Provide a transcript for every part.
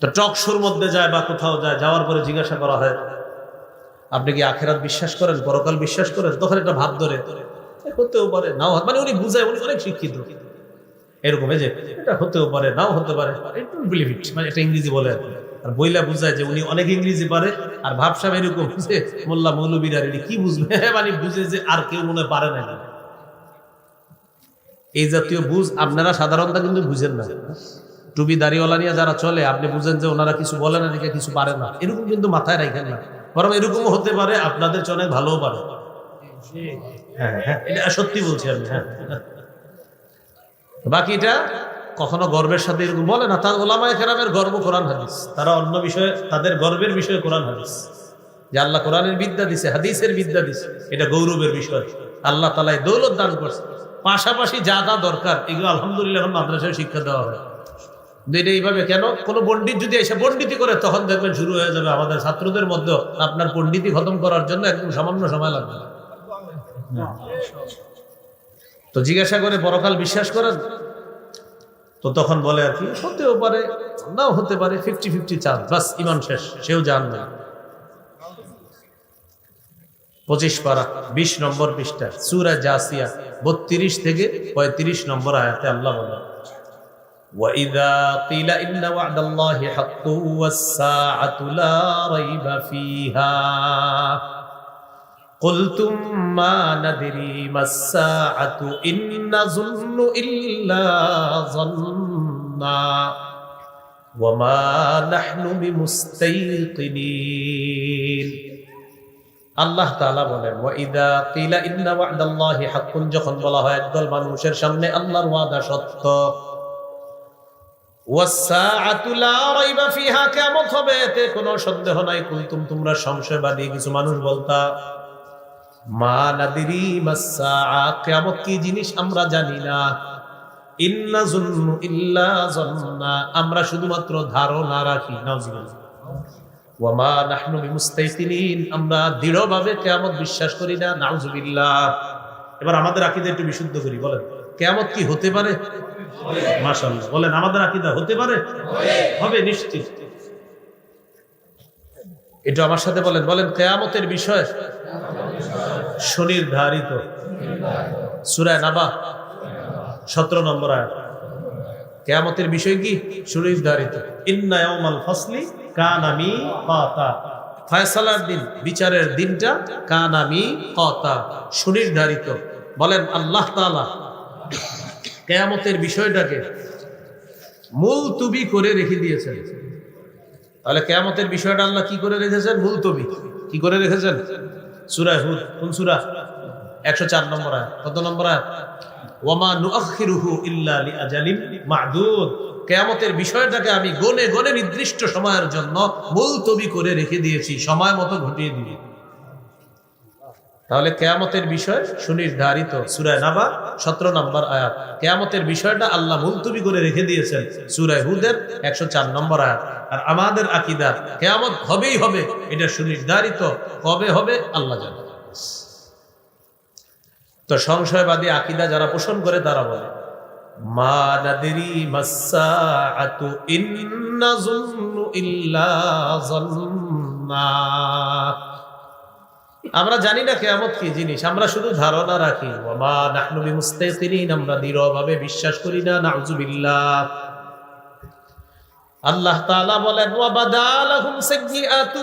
তো টকশোর মধ্যে যায় বা কোথাও যায়, যাওয়ার পরে জিজ্ঞাসা করা হয়, আপনি কি আখেরাত বিশ্বাস করেন? পরকাল বিশ্বাস করেন? তখন একটা ভাব ধরে হতেও পারে, নাও মানে উনি বুঝায়, উনি অনেক শিক্ষিত। এরকম, এই যে, এটা হতেও পারে, নাও হতে পারে মানে একটা ইংরেজি বলে আর বইলা বুঝায় যে উনি অনেক ইংরেজি পারে, আর ভাবসাব এরকম যে মোল্লা মৌলবীরা এটি কি বুঝবে? মানে বুঝে যে আর কেউ মনে পারে না এই জাতীয় বুঝ আপনারা সাধারণত কিন্তু বুঝেন না। টুপি দাড়িওয়ালা নিয়ে যারা চলে আপনি বুঝেন যে ওনারা কিছু বলে না নাকি কিছু পারে না। এরকম কিন্তু মাথায় রাখেন না। বরং এরকমও হতে পারে আপনাদের অনেক ভালোও পারে। হ্যাঁ হ্যাঁ। এটা সত্যি বলছি আমি হ্যাঁ। বাকিটা কখনো গর্বের সাথে এরকম বলে না তার ওলামায় কেরামের গর্ব কোরআন হাদিস। তারা অন্য বিষয়ে তাদের গর্বের বিষয়ে কোরআন হাদিস। যে আল্লাহ কোরআনের বিদ্যা দিছে হাদিসের বিদ্যা দিছে এটা গৌরবের বিষয়। আল্লাহ তালায় দৌলত দান করছে। পাশাপাশি যা যা দরকার এগুলো আলহামদুলিল্লাহ এখন মাদ্রাসায় শিক্ষা দেওয়া হয়। কিন্তু এইভাবে কেন? কোনো পণ্ডিত যদি এসে পণ্ডিতি করে, তখন দেখবেন শুরু হয়ে যাবে আমাদের ছাত্রদের মধ্যে আপনার পণ্ডিতি খতম করার জন্য একদম সামান্য সময় লাগবে তো জিজ্ঞাসা করে, পরকাল বিশ্বাস করেন? তো তখন বলে আর কি, হতেও পারে, নাও হতে পারে ফিফটি ফিফটি চান্স বাস, ইমান শেষ, সেও জান না পঁচিশ পারা, বিশ নম্বর পৃষ্ঠা, সুরা জাসিয়া, বত্রিশ থেকে পঁয়ত্রিশ নম্বর আয়াতে আল্লাহ বলে وإذا قيل إن وعد الله حق والساعة لا ريب فيها قلتم ما ندري ما الساعة إن نظن إلا ظنا وما نحن بمستيقنين আল্লাহ তাআলা বলেন ওয়াইদা কিলা ইন্না ওয়া'দাল্লাহি হাক্কুন যখন বলা হয় একদল মানুষের সামনে আল্লাহর ওয়াদা সত্য কোনো সন্দেহ নাই। কুনতুম তোমরা সংশয়বাদী কিছু মানুষ বলতা, মা নাদিরি কিয়ামত কি জিনিস আমরা জানি না। আমরা শুধুমাত্র ধারণা রাখি আমরা দৃঢ়ভাবে কিয়ামত বিশ্বাস করি না, নাউজুবিল্লাহ। এবার আমাদের আকীদা একটু বিশুদ্ধ করি, বলেন, কিয়ামত কি হতে পারে? মাশাআল্লাহ। বলেন আমাদের আকীদা হতে পারে? হবে নিশ্চিত। এটা আমার সাথে বলেন বলেন কিয়ামতের বিষয়। সুনির্ধারিত। সূরা নাবা 17 নম্বর আয়াত। কেয়ামতের বিষয় কি? সুনির্ধারিত। ইন্না ইয়াউমাল ফাসলি ফয়সালার দিন বিচারের দিনটা কানামি কাতা সুনির্ধারিত। বলেন আল্লাহ তাআলা কেয়ামতের বিষয়টাকে মুলতুবি করে রেখে দিয়েছেন। তাহলে কেয়ামতের বিষয়টা আল্লাহ কি করে রেখেছেন? মুলতবি। কি করে রেখেছেন? সূরা হুদ। কোন সূরা? 104 নম্বর আয়াত। কত নম্বর আয়াত? ওয়ামা নুআখিরুহু ইল্লা লিআজালিন মা'দুদ। কিয়ামতের বিষয়টাকে আমি গনে গনে নির্দিষ্ট সময়ের জন্য মুলতবি করে রেখে দিয়েছি। সময় মতো ঘটিয়ে দিবি তাহলে কেয়ামতের বিষয় সুনির্ধারিত সুরায় নাবা, সতেরো নম্বর আয়াত। কেয়ামতের বিষয়টা আল্লাহ মুলতবি করে রেখে দিয়েছেন সুরায় হুদের একশো চার নম্বর আয়াত। আর আমাদের আকিদা, কেয়ামত হবেই হবে, এটা সুনির্ধারিত কবে হবে আল্লাহ জানে। তো সংশয়বাদী আকিদা যারা পোষণ করে তারা বলে, মা ইল্লা যন্না। আমরা জানি না কেয়ামত কি জিনিস, আমরা শুধু ধারণা রাখি আমরা দৃঢ়ভাবে বিশ্বাস করি না, নাউজুবিল্লাহ। আল্লাহ তাআলা বলেন ওয়া বাদালাহুম সাইয়্যাতু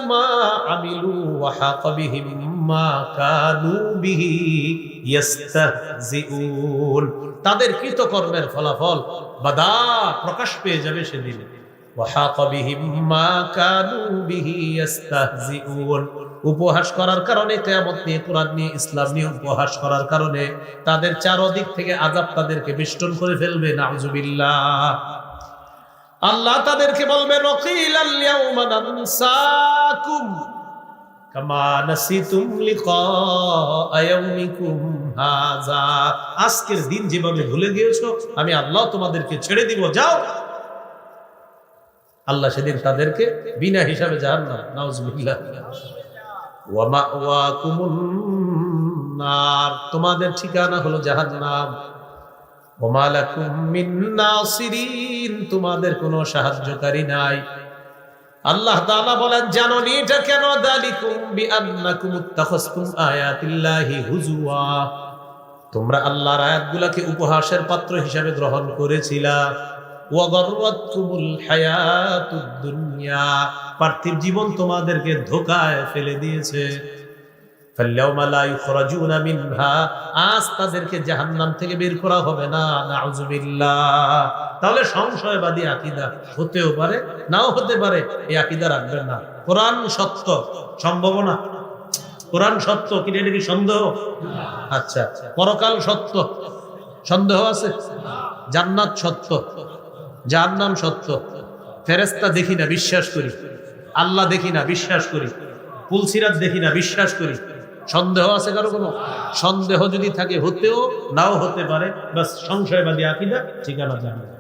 তাদের কৃতকর্মের ফলাফল বাদা প্রকাশ পেয়ে যাবে সেদিন। হাকা বিহিম মা কানু বিহি ইস্তাহজিউন উপহাস করার কারণে কেয়ামত নিয়ে, কোরআন নিয়ে, ইসলাম নিয়ে উপহাস করার কারণে তাদের চারদিক থেকে আজাব তাদেরকে বেষ্টন করে ফেলবে, নাউজুবিল্লাহ। আল্লাহ তাদেরকে বলবে নকিল আল্লাউমা নানসাকুম আজকের দিন যেভাবে ভুলে গিয়েছো, আমি আল্লাহ তোমাদেরকে ছেড়ে দিব, যাও। আল্লাহ সেদিন তাদেরকে বিনা হিসাবে ওয়া মাওয়াকুমুন নার, তোমাদের ঠিকানা হলো মিন নাসিরিন, তোমাদের কোনো সাহায্যকারী নাই। আল্লাহ তাআলা বলেন, জানো নি এটা কেন দালিকুম বিআন্নাকুম ইত্তাখাসতুম আয়াতিল্লাহি হুজুয়া তোমরা আল্লাহর আয়াতগুলোকে উপহাসের পাত্র হিসাবে গ্রহণ করেছিলা। পার্থিব জীবন তোমাদেরকে ধোকায় ফেলে দিয়েছে। আজ তাদেরকে জাহান্নাম থেকে বের করা হবে না তাহলে সংশয়বাদী আকীদা হতেও পারে, নাও হতে পারে, এই আকীদা রাখবেন না। কোরআন সত্য সম্ভাবনা কোরআন সত্য কি এটা কি সন্দেহ? আচ্ছা পরকাল সত্য, সন্দেহ আছে? জান্নাত সত্য। জাহান্নাম সত্য। ফেরেস্তা দেখি না, বিশ্বাস করি। আল্লাহ দেখি না, বিশ্বাস করি। পুলসিরাত দেখি না, বিশ্বাস করি। সন্দেহ আছে কারও কোনো? সন্দেহ যদি থাকে, হতেও, নাও হতে পারে। বাস, সংশয়বাদী আকিদা, ঠিকানা জানা।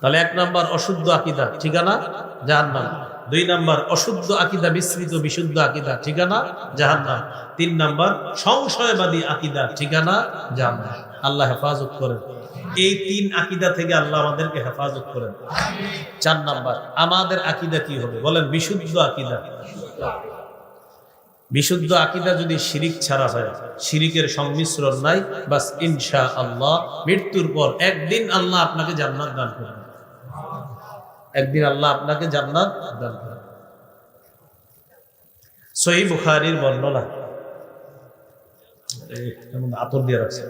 তাহলে এক নাম্বার অশুদ্ধ আকিদা, ঠিকানা? জাহান্নাম। দুই নাম্বার অশুদ্ধ আকিদা, মিশ্রিত, বিশুদ্ধ আকিদা, ঠিকানা? জাহান্নাম। তিন নাম্বার সংশয়বাদী আকিদা, ঠিকানা? জাহান্নাম। আল্লাহ হেফাজত করেন। এই তিন আকিদা থেকে আল্লাহ আমাদেরকে হেফাজত করেন। চার নাম্বার, আমাদের আকিদা কি হবে? বলেন, বিশুদ্ধ আকিদা। বিশুদ্ধ আকিদা যদি শিরিক ছাড়া হয়, শিরিকের সংমিশ্রণ নাই, বাস ইনশা আল্লাহ মৃত্যুর পর একদিন আল্লাহ আপনাকে জান্নাত দান করবেন একদিন আল্লাহ আপনাকে জান্নাত দান করবেন সহি বুখারির বর্ণনা। আতর দিয়ে রাখছে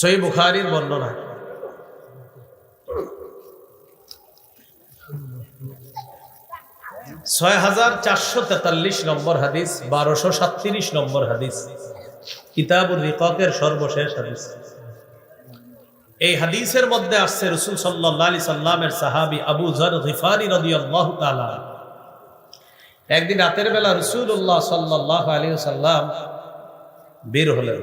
সহি বুখারির বর্ণনা। ছয় হাজার চারশো তেতাল্লিশ নম্বর হাদিস, বারোশো সাতত্রিশ নম্বর হাদিস, কিতাবুল রিককের সর্বশেষ হাদিস। এই হাদিসের মধ্যে আসছে রসুল সাল্লাহ আলি সাল্লামের সাহাবি আবু জর রিফারি রদি একদিন রাতের বেলা রসুল্লাহ সাল্লাহ আলী সাল্লাম বের হলেন।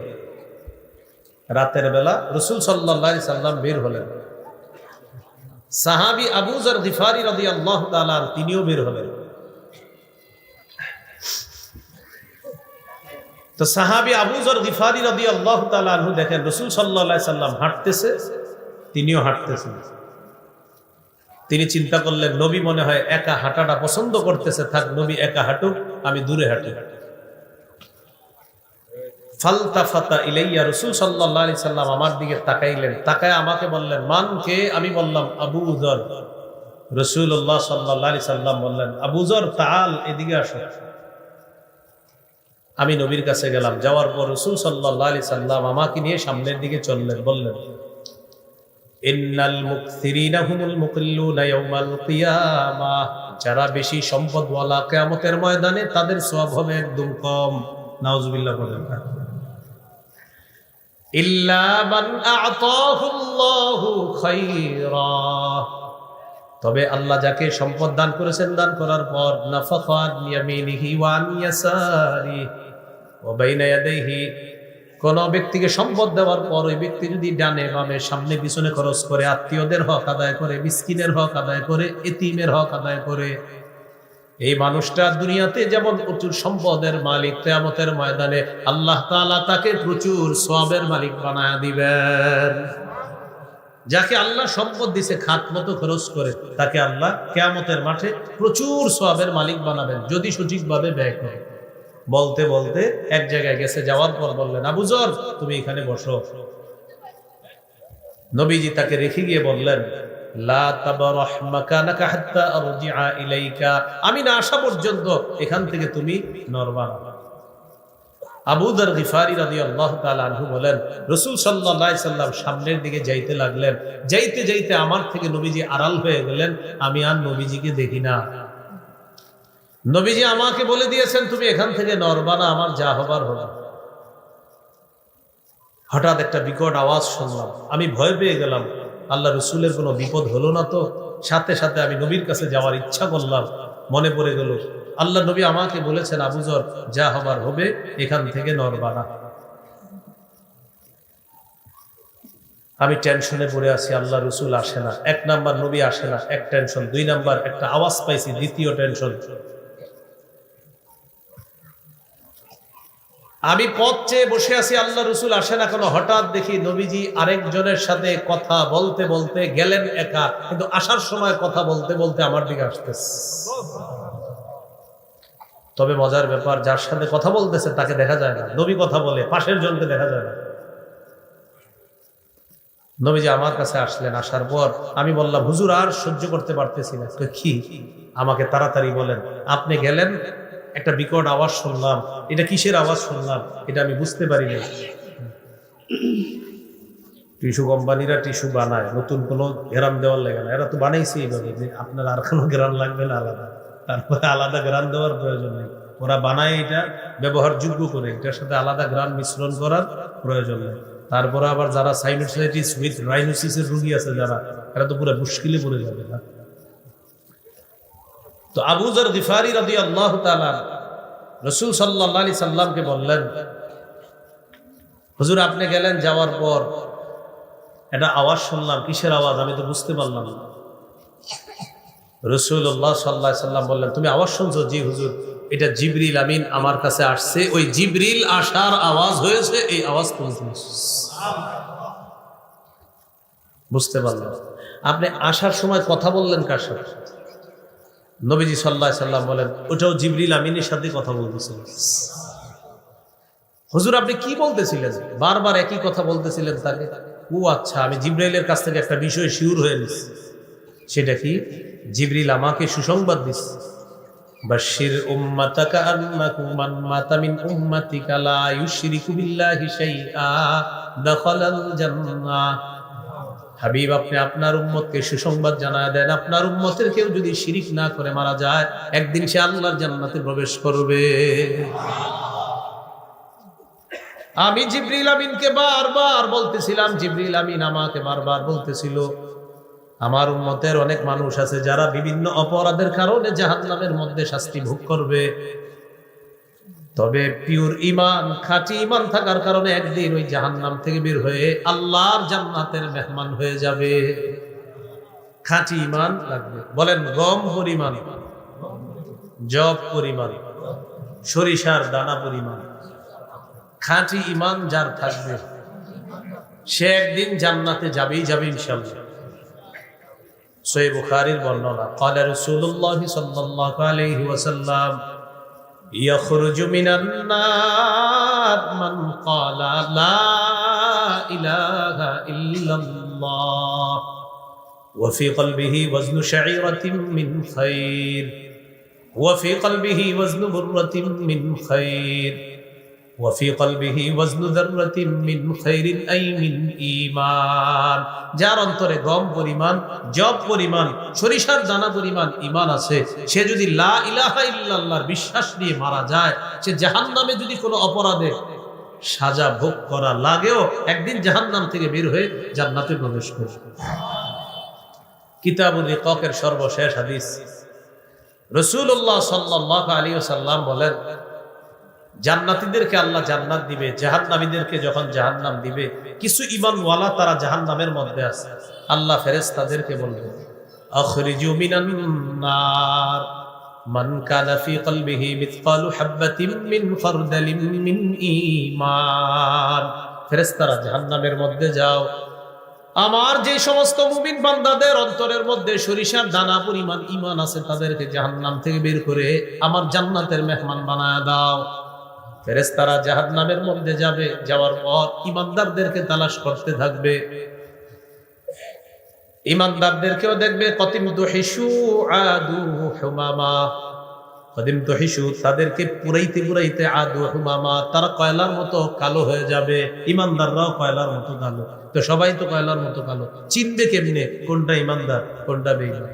রাতের বেলা রসুল সাল্লাহ সাল্লাম বের হলেন। সাহাবি আবু জর রিফারি রদি আল্লাহ তালা তিনিও বের হলেন। তো সাহাবি আবুজর গিফারি রবি আল্লাহ তালু দেখেন, রসুল সাল্লা সাল্লাম হাঁটতেছে, তিনিও হাঁটতেছেন। তিনি চিন্তা করলেন, নবী মনে হয় একা হাঁটাটা পছন্দ করতেছে, থাক নবী একা হাঁটুক, আমি দূরে হাঁটি। ফালতা ফাতা ইলাইয়া রসুল সাল্লাহ আলি সাল্লাম আমার দিকে তাকাইলেন। তাকায় আমাকে বললেন মানকে আমি বললাম, আবু উজর রসুল্লাহ সাল্লাহ আলি সাল্লাম বললেন আবুজর তাল এদিকে আসো। আমি নবীর কাছে গেলাম। যাওয়ার পর রসুল সাল্লাহ আলি সাল্লাম আমাকে নিয়ে সামনের দিকে চললেন, বললেন যারা বেশি সম্পদওয়ালা কিয়ামতের ময়দানে তাদের সওয়াব হবে একদম কম। নাউজুবিল্লাহ, বলেন ইল্লা মান আ'তাহুল্লাহু খায়রা তবে আল্লাহ যাকে সম্পদ দান করেছেন, দান করার পর কোন ব্যক্তিকে সম্পদ দেওয়ার পর ওই ব্যক্তি যদি ডানে বামে, সামনে পিছনে খরচ করে, আত্মীয়দের হক আদায় করে, মিসকিনের হক আদায় করে, এতিমের হক আদায় করে এই মানুষটা দুনিয়াতে যেমন প্রচুর সম্পদের মালিক, কেয়ামতের ময়দানে আল্লাহ তাআলা তাকে প্রচুর সওয়াবের মালিক বানায় দিবেন। যাকে আল্লাহ সম্পদ দিছে, খাত মতো খরচ করে, তাকে আল্লাহ কেয়ামতের মাঠে প্রচুর সওয়াবের মালিক বানাবেন, যদি সঠিকভাবে ব্যয় করে। বলতে বলতে এক জায়গায় গেছে, যাওয়ার পর বললেন আবুজর তুমি এখানে বসো। নবীজি তাকে রেখে গিয়ে বললেন আমি না আসা পর্যন্ত এখান থেকে তুমি নরবা না আবু দর গিফারি রাদিয়াল্লাহু তাআলা আনহু বলেন, রাসূল সাল্লাম সামনের দিকে যাইতে লাগলেন। যাইতে যাইতে আমার থেকে নবীজি আড়াল হয়ে গেলেন, আমি আর নবীজিকে দেখি না। নবীজি আমাকে বলে দিয়েছেন, তুমি এখান থেকে নরবানা, আমার যা হবার হলো হঠাৎ একটা বিকট আওয়াজ শুনলাম। আমি ভয় পেয়ে গেলাম। আল্লাহ রসুলের কোনো বিপদ হলো না তো? সাথে সাথে আমি নবীর কাছে যাওয়ার ইচ্ছা করলাম, মনে পড়ে গেল, আল্লাহ নবী আমাকে বলেছেন আবুজর যা হবার হবে, এখান থেকে নরবানা আমি টেনশনে পড়ে আছি, আল্লাহ রসুল আসে না। এক নাম্বার নবী আসে না, এক টেনশন। দুই নাম্বার, একটা আওয়াজ পাইছি, দ্বিতীয় টেনশন। আমি পথ চেয়ে বসে আছি, আল্লাহ রসুল আসে না কোনো? হঠাৎ দেখি নবীজি আরেকজনের সাথে কথা বলতে বলতে গেলেন একা, কিন্তু আসার সময় কথা বলতে বলতে আমার দিকে আসতেছে। তবে মজার ব্যাপার, যার সাথে কথা বলতেছে তাকে দেখা যায় না। নবী কথা বলে, পাশের জনকে দেখা যায় না। নবীজি আমার কাছে আসলেন, আসার পর আমি বললাম, হুজুর, আর সহ্য করতে পারতেছি না। কি? আমাকে তাড়াতাড়ি বলেন, আপনি গেলেন একটা বিকট আওয়াজ শুনলাম। এটা কিসের আওয়াজ শুনলাম? এটা আমি বুঝতে পারি না টিস্যু কোম্পানিরা টিস্যু বানায়। নতুন কোনো গ্রাম দেওয়ার লাগে না। এরা তো বানাইছে এইভাবে যে আপনার আর কোনো গ্রাম লাগবে না আলাদা। তারপরে আলাদা গ্রাম দেওয়ার প্রয়োজন নেই। ওরা বানায় এটা ব্যবহারযোগ্য করে। এটার সাথে আলাদা গ্রাম মিশ্রণ করার প্রয়োজন নেই। তারপরে আবার যারা সাইনোসাইটিস উইথ রাইনোসিসের রুগী আছে যারা, এরা তো পুরো মুশকিলে পড়ে যাবে না। তো আবুজার গিফারি রাদি আল্লাহ রসুল সাল্লাহ আলি সাল্লামকে বললেন, হুজুর, আপনি গেলেন যাওয়ার পর একটা আওয়াজ শুনলাম, কিসের আওয়াজ? আমি তো বুঝতে পারলাম না। রসুল্লাহ সাল্লাহ সাল্লাম বললেন, তুমি আওয়াজ শুনছো? জি হুজুর, এটা জিবরিল আমিন আমার কাছে আসছে। ওই জিবরিল আসার আওয়াজ হয়েছে, এই আওয়াজ তুমি। বুঝতে পারলাম। আপনি আসার সময় কথা বললেন কার সাথে? নবীজি সাল্লাহ সাল্লাম বলেন, ওটাও জিবরিল আমিনের সাথে কথা বলতেছিলেন হুজুর, আপনি কি বলতেছিলেন? বারবার একই কথা বলতেছিলেন তাকে। ও আচ্ছা আমি জিব্রাইলের কাছ থেকে একটা বিষয় শিউর হয়ে নিচ্ছি সেটা কি? জিবরিল আমাকে সুসংবাদ দিচ্ছে বাশির উম্মাতাকা আন্নাকু মান মাতা মিন উম্মাতিকা লা ইউশরিকু বিল্লাহি শাইআ, দাখালাল জান্নাহ। হাবিব, আপনি আপনার উম্মতকে সুসংবাদ জানায় দেন। আপনার উম্মতের কেউ যদি শিরিক না করে মারা যায়, একদিন সে আল্লাহর জান্নাতে প্রবেশ করবে। আমি জিবরিল আমিনকে বারবার বলতেছিলাম, জিবরিল আমিন আমাকে বারবার বলতেছিল, আমার উম্মতের অনেক মানুষ আছে যারা বিভিন্ন অপরাধের কারণে জাহান্নামের মধ্যে শাস্তি ভোগ করবে। তবে পিওর ইমান খাঁটি ইমান থাকার কারণে একদিন ওই জাহান্নাম থেকে বের হয়ে আল্লাহর জান্নাতের মেহমান হয়ে যাবে। খাঁটি ইমান লাগবে। বলেন, গম পরিমাণ, জব পরিমাণ, সরিষার দানা পরিমাণ। খাঁটি ইমান যার থাকবে, সে একদিন জান্নাতে যাবেই যাবে ইনশাল্লাহ সৈব খারির বর্ণনা কালের সুল্লাহ সাল্লাহ আলহি ওয়াসাল্লাম يخرج من النار من قال لا إله إلا الله. وفي قلبه وزن شعيرة من خير. وفي قلبه وزن برة من خير. وفي قلبه وزن ذرة من خير أي من إيمان যার অন্তরে গম পরিমাণ জব পরিমাণ সরিষার দানা পরিমাণ ইমান আছে সে যদি লা ইলাহা ইল্লাল্লাহর বিশ্বাস নিয়ে মারা যায় সে জাহান্নামে যদি কোনো অপরাধে সাজা ভোগ করা লাগেও একদিন জাহান্নাম থেকে বের হয়ে জান্নাতে প্রবেশ করবে কিতাবুল রিকাকের সর্বশেষ হাদিস রসুল্লাহ সাল্লাহ আলী সাল্লাম বলেন জান্নাতীদেরকে আল্লাহ জান্নাত দিবে, জাহান্নামীদেরকে যখন জাহান্নাম দিবে, কিছু ইমানওয়ালা তারা জাহান্নামের মধ্যে আছে। আল্লাহ ফেরেস তাদেরকে বলবে যাও। আমার যে মধ্যে ইমান আছে, তাদেরকে জাহান্নাম থেকে বের করে আমার জান্নাতের মেহমান বানায় দাও। ফেরেস্তারা জাহাদ নামের মধ্যে যাবে, যাওয়ার পর ইমানদারদেরকে তালাশ করতে থাকবে। ইমানদারদেরকেও দেখবে কতিম দহিসু আদু হুমামা। কদিম দহিসু তাদেরকে পুরাইতে পুরাইতে আদু হুমামা, তারা কয়লার মতো কালো হয়ে যাবে, ইমানদাররাও কয়লার মতো কালো। তো সবাই তো কয়লার মতো কালো। চিনবে কেমনে, কোনটা ইমানদার, কোনটা বেইমান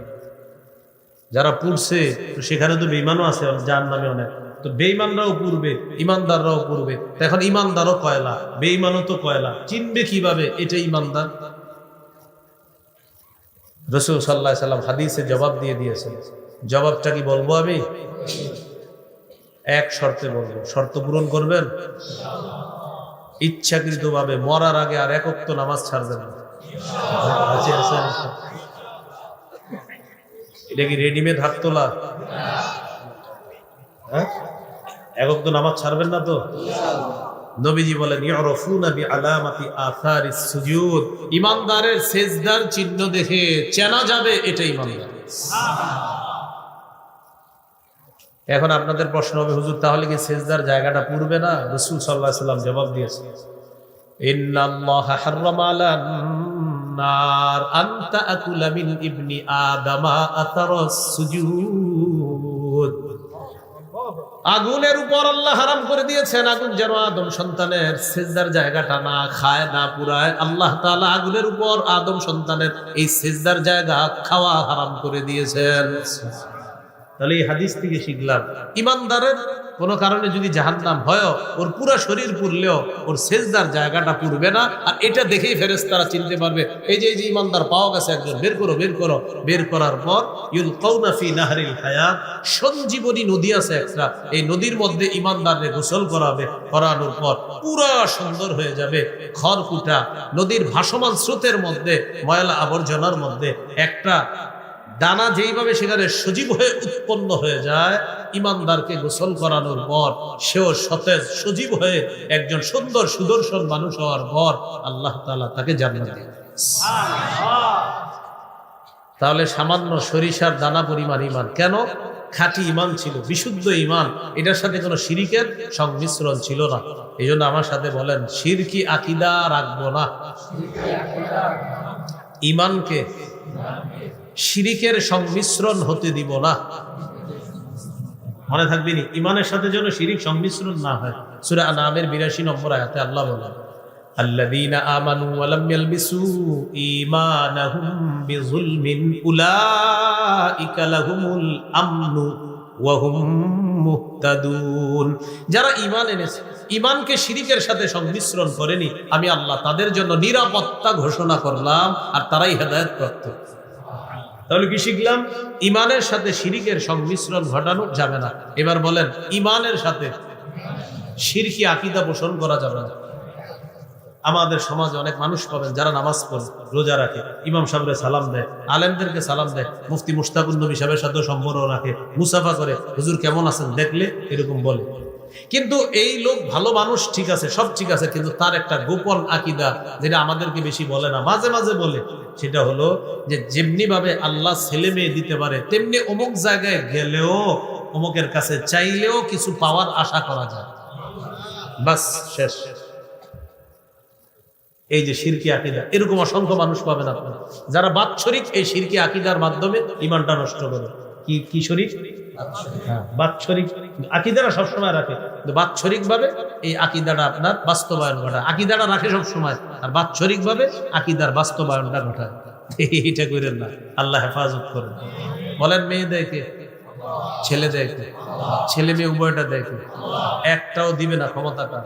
যারা পুড়ছে, তো সেখানে তো বেইমানও আছে যার নামে অনেক। তো বেইমানরাও পূর্বে ইমানদাররাও পূর্বে। এখন ইমানদারও কয়লা বেইমানও তো কয়লা। চিনবে কীভাবে এটা ইমানদার রসুল সাল্লাহ সাল্লাম হাদিসে জবাব দিয়ে দিয়েছেন। জবাবটা কি বলব আমি? এক শর্তে বলব। শর্ত পূরণ করবেন? ইচ্ছাকৃতভাবে মরার আগে আর একত্ব নামাজ ছাড়বেন। এটা কি রেডিমেড হাত তোলা? হ্যাঁ? একক তো নামাজ ছাড়বেন না তো? নবীজি বলেন ইমানদারের সেজদার চিহ্ন দেখে চেনা যাবে এটা ইমানদার এখন আপনাদের প্রশ্ন হবে, হুজুর, তাহলে কি সেজদার জায়গাটা পুড়বে না? রসুল সাল্লাহ সাল্লাম জবাব দিয়েছে আনতা আগুনের উপর আল্লাহ হারাম করে দিয়েছেন। আগুন যেন আদম সন্তানের সেজদার জায়গাটা না খায়, না পুরায়। আল্লাহ তালা আগুনের উপর আদম সন্তানের এই সেজদার জায়গা খাওয়া হারাম করে দিয়েছেন। তাহলে এই হাদিস থেকে শিখলাম, ইমানদারের কোনো কারণে যদি জাহান্নাম হয় ওর পুরো শরীর পুরলেও ওর সেজদার জায়গাটা পুরবে না, আর এটা দেখেই ফেরেশতারা চিনতে পারবে, এই যে এই যে ইমানদার পাওয়া গেছে, একজন বের করো বের করো, বের করার পর ইউল কৌনা ফি নাহরিল হায়াত, সঞ্জীবনী নদী আছে একটা, এই নদীর মধ্যে ইমানদারকে গোসল করাবে, করানোর পর পুরা সুন্দর হয়ে যাবে, খড়কুটা, নদীর ভাসমান স্রোতের মধ্যে, ময়লা আবর্জনার মধ্যে, একটা দানা যেইভাবে সেখানে সজীব হয়ে উৎপন্ন হয়ে যায়, ইমানদারকে গোসল করানোর পর সেও সতেজ, সজীব হয়ে একজন সুন্দর, সুদর্শন মানুষ হওয়ার পর আল্লাহ তাআলা তাকে জান্নাত দিয়ে তাহলে সামান্য সরিষার দানা পরিমাণ ইমান কেন? খাঁটি ইমান ছিল, বিশুদ্ধ ইমান, এটার সাথে কোনো শিরিকের সংমিশ্রণ ছিল না। এই জন্য আমার সাথে বলেন, শিরকি আকিদা রাখব না। ইমানকে শিরিকের সংমিশ্রণ হতে দিব না মনে থাকবি নি ইমানের সাথে যেন শিরিক সংমিশ্রণ না হয় সূরা নামের 82 নম্বর আয়াতে আল্লাহ বলেন الذين آمنوا ولم يلبسوا إيمانهم بظلم أولئك لهم الأمن وهم মুহতাদুন যারা ঈমান এনেছে ঈমানকে শিরিকের সাথে সংমিশ্রণ করেনি আমি আল্লাহ তাদের জন্য নিরাপত্তা ঘোষণা করলাম আর তারাই হেদায়েত প্রাপ্ত তাহলে কি শিখলাম? ইমানের সাথে শিরিকের সংমিশ্রণ ঘটানো যাবে না। এবার বলেন ইমানের সাথে শিরকি আকিদা পোষণ করা যাবে না। আমাদের সমাজে অনেক মানুষ পাবেন যারা নামাজ পড়ে, রোজা রাখে, ইমাম সাহেবরে সালাম দেয়, আলেমদেরকে সালাম দেয়, মুফতি মুস্তাকুল নবী সাহেবের সাথে সম্পর্ক রাখে, মুসাফা করে, হুজুর কেমন আছেন দেখলে এরকম বলে। কিন্তু এই লোক ভালো মানুষ ঠিক আছে, সব ঠিক আছে, কিন্তু তার একটা গোপন আকিদা যেটা আমাদেরকে বেশি বলে না, মাঝে মাঝে বলে, সেটা হলো যে যেমনি ভাবে আল্লাহ ছেলে মেয়ে দিতে পারে, তেমনি অমুক জায়গায় গেলেও, অমুকের কাছে চাইলেও কিছু পাওয়ার আশা করা যায়। বাস, শেষ। এই যে শিরকি আকিদা, এরকম অসংখ্য মানুষ পাবেন আপনারা। যারা বাৎসরিক এই শিরকি আকিদার মাধ্যমে ইমানটা নষ্ট করে। কি কি শরিক বাৎসরিক আকিদারা সবসময় রাখে। বাৎসরিক ভাবে এই আকিদাটা আপনার বাস্তবায়ন ঘটায়। রাখে সবসময়, আর বাৎসরিক ভাবে আকিদার বাস্তবায়নটা ঘটায়। এইটা করেন না, আল্লাহ হেফাজত করেন। বলেন মেয়ে দেখে, ছেলে দেখে, ছেলে মেয়ে উভয়টা দেখে, একটাও দিবে না ক্ষমতাটা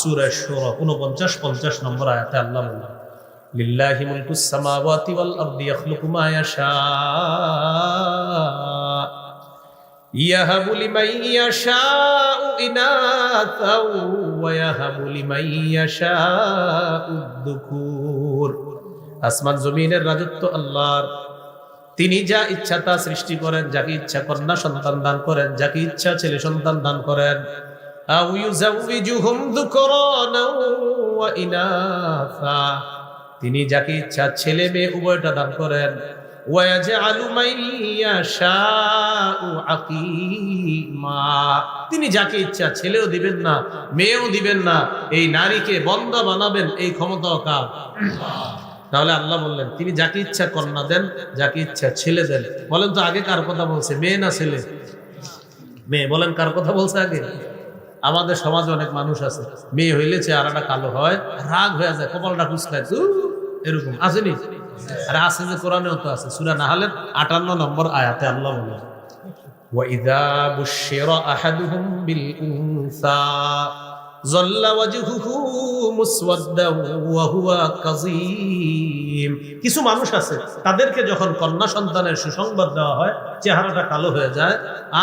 সুরায় ষোলো উনপঞ্চাশ পঞ্চাশ নম্বর আয়াতে আল্লাহ বললেন লিল্লাহি সামাওয়াতি ওয়াল আরদি মা ইয়াশা। يهب لمن يشاء إناثا ويهب لمن يشاء الذكور আসমান জমিনের রাজত্ব আল্লাহর তিনি যা ইচ্ছা তা সৃষ্টি করেন যাকে ইচ্ছা কন্যা সন্তান দান করেন যাকে ইচ্ছা ছেলে সন্তান দান করেন আও ইউজাউযুহুম যুকরানা ওয়া ইনাসা তিনি যাকে ইচ্ছা ছেলে মেয়ে উভয়টা দান করেন ওয়াজআলু মাইয়াশাউ আকিমা তিনি যাকে ইচ্ছা ছেলেও দিবেন না, মেয়েও দিবেন না, এই নারীকে বন্দা বানাবেন এই ক্ষমতাও কার? তাহলে আল্লাহ বললেন, তিনি যাকে ইচ্ছা কন্যা দেন, যাকে ইচ্ছা ছেলে দেন। বলেন তো আগে কার কথা বলছে, মেয়ে না ছেলে? মেয়ে, বলেন কার কথা বলছে আগে? আমাদের সমাজে অনেক মানুষ আছে, মেয়ে হইলে চেহারাটা কালো হয়, রাগ হয়ে যায়, কপালটা কুচকায় এরকম। আসেনি? আরে আছে যে কোরআনেও তো আছে সুরা নাহালের আটান্ন নম্বর আয়াতে আল্লাহ বলে وَإِذَا بُشِّرَ أَحَدُهُم بِالْأُنثَى ظل وجهه مسودا وهو كظيم কিছু মানুষ আছে তাদেরকে যখন কন্যা সন্তানের সুসংবাদ দেওয়া হয় চেহারাটা কালো হয়ে যায়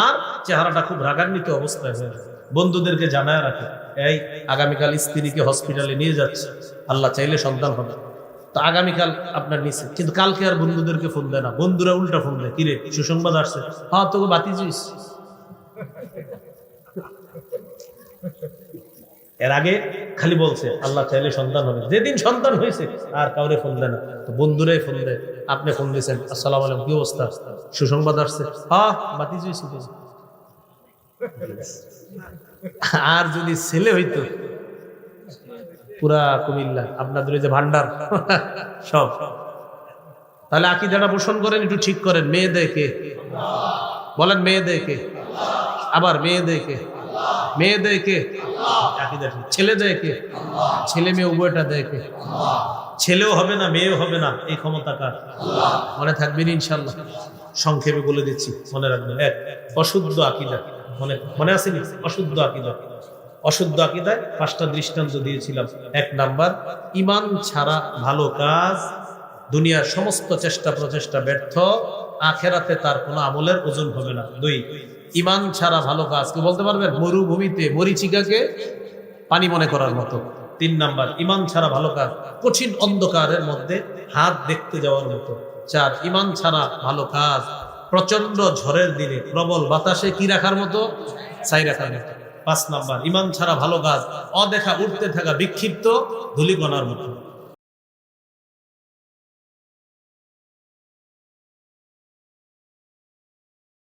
আর চেহারাটা খুব রাগান্বিত অবস্থায় হয়ে যায় বন্ধুদেরকে জানায় রাখে এই আগামীকাল স্ত্রীকে হসপিটালে নিয়ে যাচ্ছে আল্লাহ চাইলে সন্তান হবে তো আগামীকাল আপনার নিচে। কিন্তু কালকে আর বন্ধুদেরকে ফোন দেয় না। বন্ধুরা উল্টা ফোন দেয়। কিরে, সুসংবাদ আসছে। হ্যাঁ তোকে বাতি জুইস এর আগে খালি বলছে, আল্লাহ চাইলে সন্তান হবে। যেদিন সন্তান হয়েছে, আর কাউরে ফোন দেয় না। তো বন্ধুরাই ফোন দেয়। আপনি ফোন দিয়েছেন, আসসালাম আলাইকুম, কি অবস্থা? সুসংবাদ আসছে। হ্যাঁ বাতি জুইছি আর যদি ছেলে হইতো পুরা কুমিল্লা, আপনাদের ওই যে ভান্ডার, সব। তাহলে আকিদাটা পোষণ করেন, একটু ঠিক করেন মেয়ে দেখে বলেন মেয়ে দেখে আবার মেয়ে দেখে মেয়ে দেখে। ছেলে দেখে ছেলে মেয়ে উভয়টা দেখে ছেলেও হবে না, মেয়েও হবে না, এই ক্ষমতা কার? মনে থাকবেন ইনশাল্লাহ সংক্ষেপে বলে দিচ্ছি, মনে রাখবেন। এক অশুদ্ধ আকিদা। মনে মনে আসেনি? অশুদ্ধ আকিদা। অশুদ্ধ আকিদায় পাঁচটা দৃষ্টান্ত দিয়েছিলাম। এক নাম্বার, ইমান ছাড়া ভালো কাজ, দুনিয়ার সমস্ত চেষ্টা প্রচেষ্টা ব্যর্থ, আখেরাতে তার কোনো আমলের ওজন হবে না। দুই, ইমান ছাড়া ভালো কাজ কি বলতে পারবেন? মরুভূমিতে, মরিচিকাকে পানি মনে করার মতো। তিন নাম্বার, ইমান ছাড়া ভালো কাজ, কঠিন অন্ধকারের মধ্যে হাত দেখতে যাওয়ার মতো। চার, ইমান ছাড়া ভালো কাজ প্রচণ্ড ঝড়ের দিনে প্রবল বাতাসে কি রাখার মতো? চাই রাখার মতো। পাঁচ নাম্বার ইমান ছাড়া ভালো কাজ অদেখা উঠতে থাকা বিক্ষিপ্ত ধুলিকণার মতো।